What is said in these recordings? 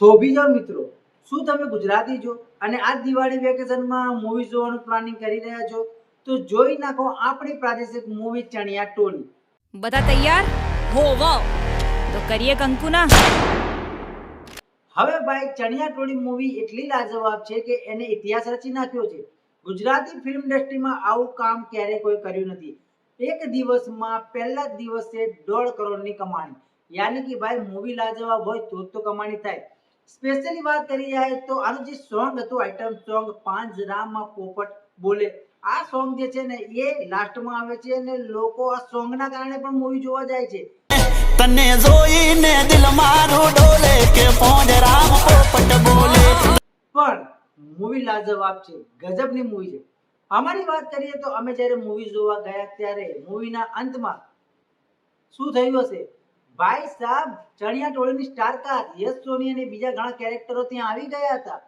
થોભી જાઓ મિત્રો શું તમે ગુજરાતી છો? અને આ દિવાળી વેકેશનમાં મૂવી જોવાનું પ્લાનિંગ કરી રહ્યા છો? તો જોઈ નાખો આપણી પ્રાદેશિક મૂવી ચણિયા ટોલી બધા તૈયાર? હો વાવ તો કરીએ કંકુના. હવે ભાઈ ચણિયા ટોળી મૂવી એટલી લાજવાબ છે કે એને ઇતિહાસ રચી નાખ્યો છે. ગુજરાતી ફિલ્મ ઇન્ડસ્ટ્રીમાં આવું કામ ક્યારેય કોઈ કર્યું નથી. એક દિવસમાં પહેલા જ દિવસે દોઢ કરોડની કમાણી. યાની કે ભાઈ મૂવી લાજવાબ હોય તો તો કમાણી થાય. સ્પેશિયલી વાત કરી જાય તો આનું જે સોંગ હતું આઈટમ સોંગ પાંચ રામમાં પોપટ બોલે આ સોંગ જે છે ને એ લાસ્ટમાં આવે છે અને લોકો આ સોંગના કારણે પણ મૂવી જોવા જાય છે. તને જોઈને દિલ મારું ડોલે કે પોંજ રામ પોપટ બોલે. પણ મૂવી લાજવાબ છે ગજબની મૂવી છે. અમારી વાત કરીએ તો અમે જ્યારે મૂવી જોવા ગયા ત્યારે મૂવીના અંતમાં શું થયું હશે? ભાઈ સાહેબ ચણિયા ટોળીની સ્ટાર કાસ્ટ યશ સોની અને બીજા ઘણા કેરેક્ટરો ત્યાં આવી ગયા હતા.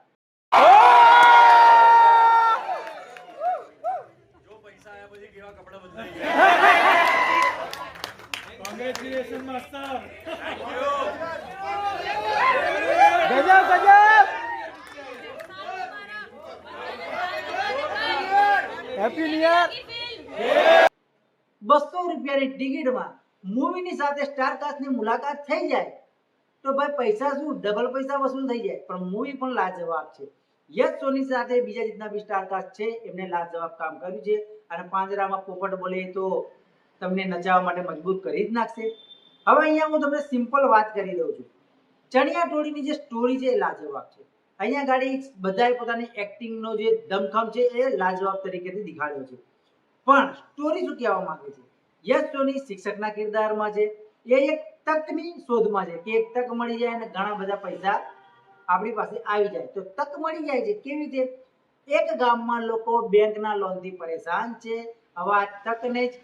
Congratulation master happy new year બસો રૂપિયાની ટિકિટમાં મૂવીની સાથે સ્ટાર કાસ્ટની મુલાકાત થઈ જાય તો ભાઈ પૈસા શું? ડબલ પૈસા વસૂલ થઈ જાય. પણ મૂવી પણ લાજવાબ છે. યશ સોની સાથે બીજા જેટલા બી સ્ટાર કાસ્ટ છે. એમને લાજવાબ કામ કર્યું છે. અને પાંજરામાં પોપટ બોલે તો તમને નચાવવા માટે મજબૂત કરી જ નાખશે. હવે અહીંયા હું તમને સિમ્પલ વાત કરી દઉં છું. ચણિયા ટોળીની જે સ્ટોરી છે એ લાજવાબ છે. અહીંયા ગાડી બધાએ પોતાની એક્ટિંગનો જે દમખમ છે એ લાજવાબ તરીકેથી દેખાડ્યો છે. પણ સ્ટોરી શું કહેવા માંગે છે? યશ સોની શિક્ષકના કિરદારમાં છે. એ એક તકની શોધમાં છે કે એક તક મળી જાય અને ઘણા બધા પૈસા આપણી પાસે આવી જાય. તો તક મળી જાય છે કેવી રીતે? એક ગામમાં લોકો બેંકના લોનથી પરેશાન છે. હવે આ તકને જ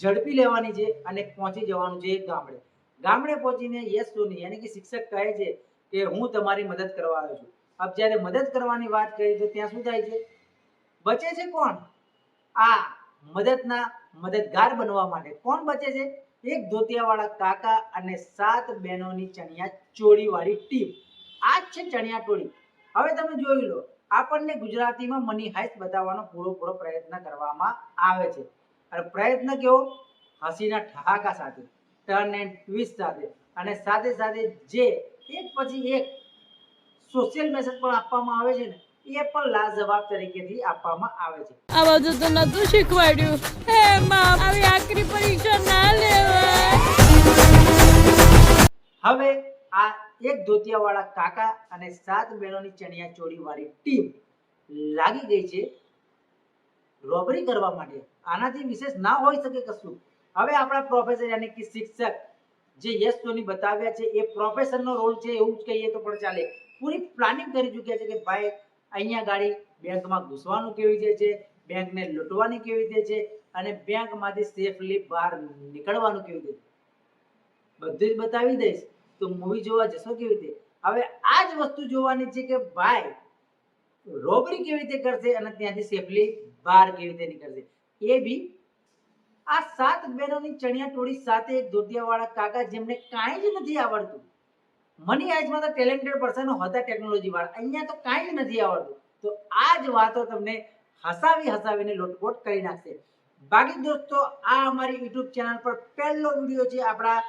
ઝડપી લેવાની છે અને પહોંચી જવાનું છે ગામડે. ગામડે પહોંચીને યશ સોની યાની કે શિક્ષક કહે છે કે હું તમારી મદદ કરવા આવ્યો છું. અબ જ્યારે મદદ કરવાની વાત કરી તો ત્યાં શું થાય છે? બચે છે કોણ? આ મદદના મદદગાર બનવા માટે કોણ બચે છે? એક ધોતિયાવાળા કાકા અને સાત બહેનોની ચણિયા ચોળીવાળી ટીમ. આ જ છે ચણિયા ટોળી. હવે તમે જોઈ લો, આપણને ગુજરાતીમાં મની હાઈસ્ટ બતાવવાનો પૂરો પૂરો પ્રયત્ન કરવામાં આવે છે. અને પ્રયત્ન કેવો? હસીના ઠહાકા સાથે ટર્ન એન્ડ ટ્વિસ્ટ સાથે અને સાથે સાથે જે એક પછી એક સોશિયલ મેસેજ પણ આપવામાં આવે છે ને એ પણ લાજવાબ તરીકેથી આપવામાં આવે છે. આ બધું તો નતું શીખવાડ્યું. હે માં આવી આખરી પરીક્ષા ના લેવાય. હવે આ એક ધોતિયાવાળા કાકા અને સાત બહેનોની ચણિયા ચોળી વાળી ટીમ લાગી ગઈ છે રોબરી કરવા માટે. આનાથી વિશેષ ના હોઈ શકે કશું. હવે આપણા પ્રોફેસર યાની કે શિક્ષક જે યશ સોની બતાવ્યા છે એ પ્રોફેસરનો રોલ છે એવું જ કહીએ તો પણ ચાલે. પૂરી પ્લાનિંગ કરી ચૂક્યા છે કે ભાઈ અહીંયા ગાડી બેંકમાં ઘૂસવાનું કેવી રીતે છે? બેંકને લૂંટવાની કેવી રીતે છે? અને બેંકમાંથી સેફલી બહાર નીકળવાનું કેવી રીતે બધું જ બતાવી દઈશ. તો મૂવી જોવા જશો કેવી રીતે? હવે આ જ વસ્તુ જોવાની છે કે ભાઈ રોબરી કેવી રીતે કરશે અને ત્યાંથી સેફલી બહાર કેવી રીતે નીકળશે? એ બી આ સાત બહેનોની ચણિયા ટોળી સાથે એક ધોતિયાવાળા કાકા જેમને કાંઈ જ નથી આવડતું. મની આઈઝમાં તો ટેલેન્ટેડ પર્સન હતા ટેકનોલોજી વાળા. અહીંયા તો કાંઈ નથી આવડતું. તો આ જ વાતો તમને હસાવી હસાવીને લોટપોટ કરી નાખશે. બાકી દોસ્તો, આ અમારી યુટ્યુબ ચેનલ પર પહેલો વીડિયો છે આપણા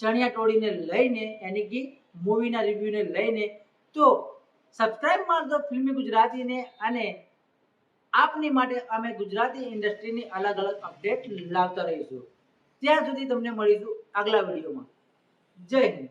ચણિયા ટોળીને લઈને એની કે મૂવીના રિવ્યૂને લઈને. તો સબસ્ક્રાઇબ મારજો ફિલ્મી ગુજરાતીને અને આપની માટે અમે ગુજરાતી ઇન્ડસ્ટ્રીની અલગ અલગ અપડેટ લાવતા રહીશું. ત્યાં સુધી તમને મળીશું આગલા વિડીયોમાં. જય હિન્દ.